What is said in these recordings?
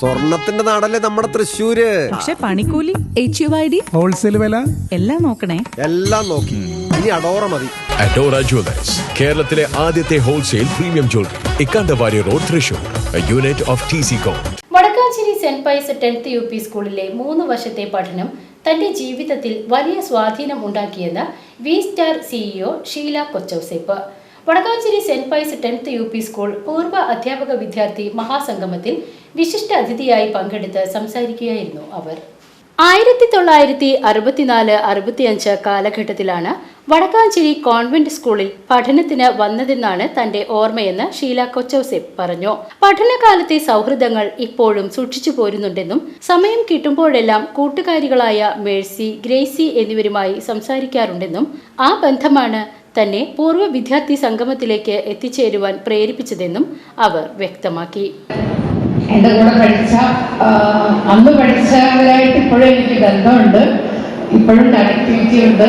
സ്വർണത്തിന്റെ നാടല്ലേ നമ്മുടെ തൃശ്ശൂര്? പക്ഷെ പണിക്കൂലി H U I D wholesale വില? എല്ലാം നോക്കണേ. എല്ലാം നോക്കി. ഇനി അഡോറ മതി. അഡോറ ജുവലേഴ്സ് കേരളത്തിലെ ആദ്യത്തെ wholesale premium jewellery Ikkanda Warrier road Thrissur unit of T C co Vadakkanchery saint Pius tenth U P സ്കൂളിലെ മൂന്ന് വർഷത്തെ പഠനം തന്റെ ജീവിതത്തിൽ വലിയ സ്വാധീനം ഉണ്ടാക്കിയെന്ന് V star CEO Sheela Kochouseph. Vadakkanchery saint Pius tenth U P school പൂർവ അധ്യാപക വിദ്യാർത്ഥി മഹാസംഗമത്തിൽ വിശിഷ്ട അതിഥിയായി പങ്കെടുത്ത് സംസാരിക്കുകയായിരുന്നു അവർ. ആയിരത്തി തൊള്ളായിരത്തി അറുപത്തിനാല് അറുപത്തിയഞ്ച് കാലഘട്ടത്തിലാണ് വടക്കാഞ്ചേരി കോൺവെന്റ് സ്കൂളിൽ പഠനത്തിന് വന്നതെന്നാണ് തന്റെ ഓർമ്മയെന്ന് ഷീല കൊച്ചൌസെ പറഞ്ഞു. പഠനകാലത്തെ സൗഹൃദങ്ങൾ ഇപ്പോഴും സൂക്ഷിച്ചു പോരുന്നുണ്ടെന്നും സമയം കിട്ടുമ്പോഴെല്ലാം കൂട്ടുകാരികളായ മേഴ്സി ഗ്രേസി എന്നിവരുമായി സംസാരിക്കാറുണ്ടെന്നും ആ ബന്ധമാണ് തന്നെ പൂർവ വിദ്യാർത്ഥി സംഗമത്തിലേക്ക് എത്തിച്ചേരുവാൻ പ്രേരിപ്പിച്ചതെന്നും അവർ വ്യക്തമാക്കി. എന്റെ കൂടെ പഠിച്ച അന്ന് പഠിച്ചവരായിട്ട് ഇപ്പോഴും എനിക്ക് ബന്ധമുണ്ട്. ഇപ്പോഴും കണക്ടിവിറ്റി ഉണ്ട്.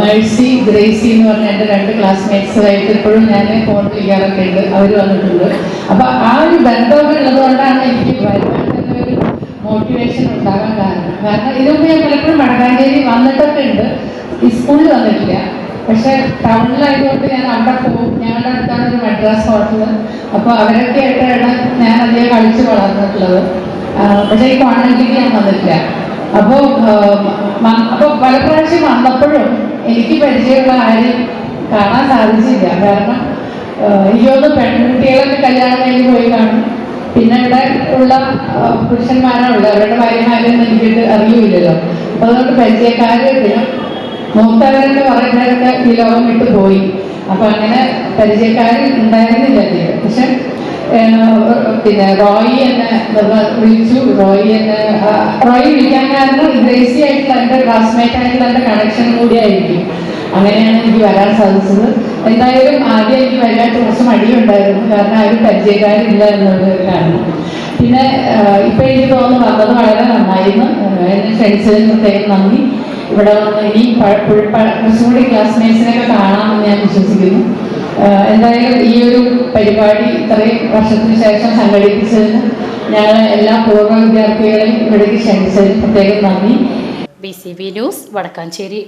മേഴ്സി ഗ്രേസി എന്ന് പറഞ്ഞ എന്റെ രണ്ട് ക്ലാസ്മേറ്റ്സുമായിട്ട് ഇപ്പോഴും ഞാൻ ഫോൺ ചെയ്യാറൊക്കെ ഉണ്ട്. അവർ വന്നിട്ടുണ്ട്. അപ്പൊ ആ ഒരു ബന്ധം ഉള്ളതുകൊണ്ടാണ് എനിക്ക് തന്നെ ഒരു മോട്ടിവേഷൻ ഉണ്ടാകാൻ കാരണം. കാരണം ഇതിനുമ്പ് ഞാൻ പലപ്പോഴും വടക്കാഞ്ചേരി വന്നിട്ടൊക്കെ ഉണ്ട്. സ്കൂളിൽ വന്നിട്ടില്ല. പക്ഷെ ടൗണിലായതുകൊണ്ട് ഞാൻ അവിടെ പോകും. ഞങ്ങളുടെ അടുത്താണ് ഒരു മദ്രാസ് ഹോട്ടൽ അപ്പോൾ അവരൊക്കെ ആയിട്ടാണ് ഞാൻ അധികം കളിച്ച് വളർന്നിട്ടുള്ളത്. പക്ഷെ ഈ കോൺവെന്റിലേക്ക് ഞാൻ വന്നിട്ടില്ല. അപ്പോൾ അപ്പോൾ പല പ്രാവശ്യം വന്നപ്പോഴും എനിക്ക് പരിചയമുള്ള ആരും കാണാൻ സാധിച്ചില്ല. കാരണം ആ, എനിക്ക് തോന്നുന്നു പെൺകുട്ടികളൊക്കെ കല്യാണം കഴിഞ്ഞ് പോയി കാണും. പിന്നെ ഇവിടെ ഉള്ള പുരുഷന്മാരാണ് ഉള്ളത്. അവരുടെ ഭാര്യമാരെയൊന്നും എനിക്ക് അറിയില്ലല്ലോ. അപ്പൊ അതുകൊണ്ട് പരിചയക്കാരും മൂത്തവരൊക്കെ പറയുന്നവരൊക്കെ ഈ ലോകം വിട്ടു പോയി. അപ്പൊ അങ്ങനെ പരിചയക്കാരിൽ ഉണ്ടായിരുന്നില്ല അധികം. പിന്നെ റോയി എന്നെ വിളിച്ചു. റോയി എന്നെ റോയി വിളിക്കാൻ കാരണം ഗ്രേസി ആയിട്ടുള്ള എന്റെ ക്ലാസ്മേറ്റ് ആയിട്ടുള്ള എന്റെ കണക്ഷൻ കൂടിയായിരിക്കും അങ്ങനെയാണ് എനിക്ക് വരാൻ സാധിച്ചത്. എന്തായാലും ആദ്യം എനിക്ക് വരാൻ കുറച്ച് മടിയുണ്ടായിരുന്നു. കാരണം ആരും പരിചയക്കാരില്ല എന്നുള്ളത് കാരണം. പിന്നെ ഇപ്പൊ എനിക്ക് തോന്നുന്നു വന്നത് വളരെ നന്നായിരുന്നു. എന്റെ ക്ഷണിച്ചതിന് പ്രത്യേകം നന്ദി. ഇവിടെ വന്ന് ഇനി കുറച്ചുകൂടി ക്ലാസ്മേറ്റ്സിനെയൊക്കെ കാണാമെന്ന് ഞാൻ വിശ്വസിക്കുന്നു. എന്തായാലും ഈ ഒരു പരിപാടി ഇത്രയും വർഷത്തിന് ശേഷം സംഘടിപ്പിച്ചതിന് ഞങ്ങൾ എല്ലാ പൂർവ വിദ്യാർത്ഥികളെയും ഇവിടേക്ക് ക്ഷണിച്ചതിന് പ്രത്യേകം നന്ദി. B C B news Vadakkanchery.